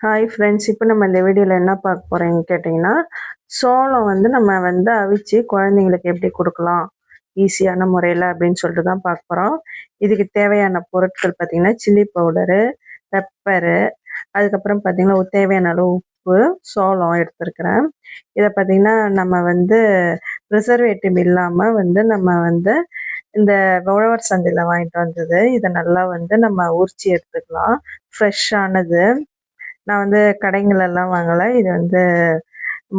Hi friends இப்போ நம்ம இந்த வீடியோவில் என்ன பார்க்க போகிறோம்னு கேட்டிங்கன்னா சோளம் வந்து நம்ம வந்து அவிச்சு குழந்தைங்களுக்கு எப்படி கொடுக்கலாம்? ஈஸியான முறையில் அப்படின்னு சொல்லிட்டு தான் பார்க்க போகிறோம் இதுக்கு தேவையான பொருட்கள் பார்த்திங்கன்னா சில்லி பவுடரு பெப்பரு அதுக்கப்புறம் பார்த்திங்கன்னா தேவையான அளவு உப்பு சோளம் எடுத்துருக்குறேன். இதை பார்த்திங்கன்னா நம்ம வந்து ப்ரிசர்வேட்டிவ் இல்லாமல் வந்து நம்ம வந்து இந்த உழவர் சந்தையில் வாங்கிட்டு வந்தது. இதை நல்லா வந்து நம்ம உரிச்சி எடுத்துக்கலாம். ஃப்ரெஷ்ஷானது நான் வந்து கடைங்களெல்லாம் வாங்கலை. இது வந்து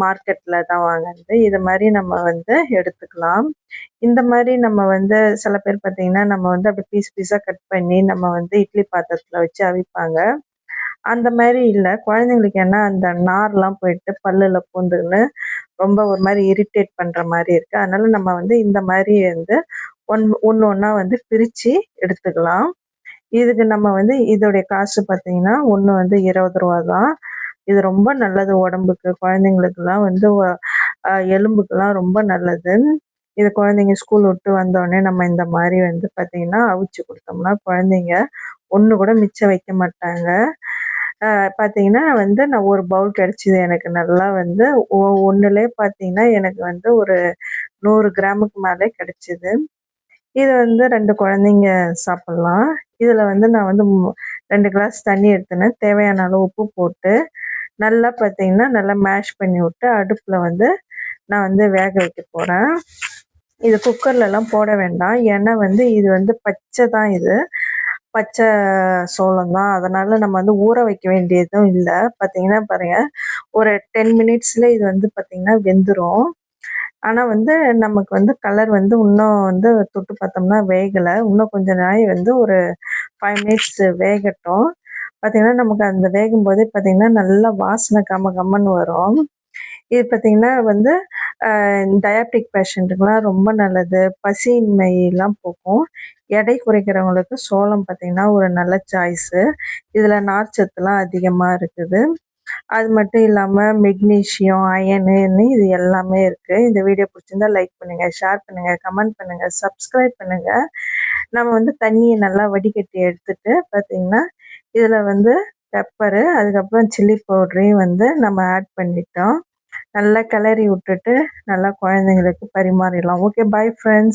மார்க்கெட்டில் தான் வாங்குறது இது மாதிரி நம்ம வந்து எடுத்துக்கலாம். இந்த மாதிரி நம்ம வந்து சில பேர் பார்த்திங்கன்னா நம்ம வந்து அப்படி பீஸ் பீஸாக கட் பண்ணி நம்ம வந்து இட்லி பாத்திரத்தில் வச்சு அவிப்பாங்க. அந்த மாதிரி இல்லை. குழந்தைங்களுக்கு என்ன அந்த நார்லாம் போயிட்டு பல்லில் பூந்துன்னு ரொம்ப ஒரு மாதிரி இரிட்டேட் பண்ணுற மாதிரி இருக்குது அதனால் நம்ம வந்து இந்த மாதிரி வந்து ஒன் ஒன்று ஒன்றா வந்து பிரித்து எடுத்துக்கலாம். இதுக்கு நம்ம வந்து இதோடைய காசு பார்த்தீங்கன்னா ஒன்று வந்து இருபது ரூபா தான் இது ரொம்ப நல்லது உடம்புக்கு. குழந்தைங்களுக்குலாம் வந்து எலும்புக்கெல்லாம் ரொம்ப நல்லது. இது குழந்தைங்க ஸ்கூல் விட்டு வந்தோடனே நம்ம இந்த மாதிரி வந்து பார்த்திங்கன்னா அவிச்சு கொடுத்தோம்னா குழந்தைங்க ஒன்று கூட மிச்சம் வைக்க மாட்டாங்க. பார்த்தீங்கன்னா வந்து நான் ஒரு பவுல் கிடச்சிது எனக்கு நல்லா வந்து ஒன்றுலே பார்த்தீங்கன்னா எனக்கு வந்து ஒரு நூறு கிராமுக்கு மேலே கிடச்சிது. இது வந்து ரெண்டு குழந்தைங்க சாப்பிட்லாம். இதில் வந்து நான் வந்து ரெண்டு கிளாஸ் தண்ணி எடுத்துனேன். தேவையான அளவு உப்பு போட்டு நல்லா பார்த்தீங்கன்னா நல்லா மேஷ் பண்ணி விட்டு அடுப்பில் வந்து நான் வந்து வேக வைக்க போகிறேன் இது குக்கர்லலாம் போட வேண்டாம். ஏன்னா வந்து இது வந்து பச்சை தான் இது. பச்சை சோளம் தான். அதனால் நம்ம வந்து ஊற வைக்க வேண்டியதும் இல்லை. பார்த்தீங்கன்னா பாருங்கள் ஒரு டென் மினிட்ஸில் இது வந்து பார்த்திங்கன்னா வெந்துடும் ஆனால் வந்து நமக்கு வந்து கலர் வந்து இன்னும் வந்து தொட்டு பார்த்தோம்னா வேகலை. இன்னும் கொஞ்ச நாய் வந்து ஒரு ஃபைவ் மினிட்ஸ் வேகட்டும். பார்த்திங்கன்னா நமக்கு அந்த வேகும் போதே பார்த்திங்கன்னா நல்லா வாசனை கம்ம கம்மன்னு வரும். இது பார்த்திங்கன்னா வந்து டயாபிட்டிக் பேஷண்ட்டுக்கெலாம் ரொம்ப நல்லது. பசியின்மையெல்லாம் போக்கும். எடை குறைக்கிறவங்களுக்கு சோளம் பார்த்திங்கன்னா ஒரு நல்ல சாய்ஸு இதில் நார்ச்சத்துலாம் அதிகமாக இருக்குது. அது மட்டும் இல்லாமல் மெக்னீஷியம் அயனு இது எல்லாமே இருக்குது இந்த வீடியோ பிடிச்சிருந்தா லைக் பண்ணுங்கள் ஷேர் பண்ணுங்கள் கமெண்ட் பண்ணுங்கள் சப்ஸ்கிரைப் பண்ணுங்கள் நம்ம வந்து தண்ணியை நல்லா வடிகட்டி எடுத்துட்டு பார்த்திங்கன்னா இதில் வந்து பெப்பரு அதுக்கப்புறம் சில்லி பவுடரையும் வந்து நம்ம ஆட் பண்ணிட்டோம். நல்லா கிளறி விட்டுட்டு நல்லா குழந்தைங்களுக்கு பரிமாறிடலாம். Okay bye friends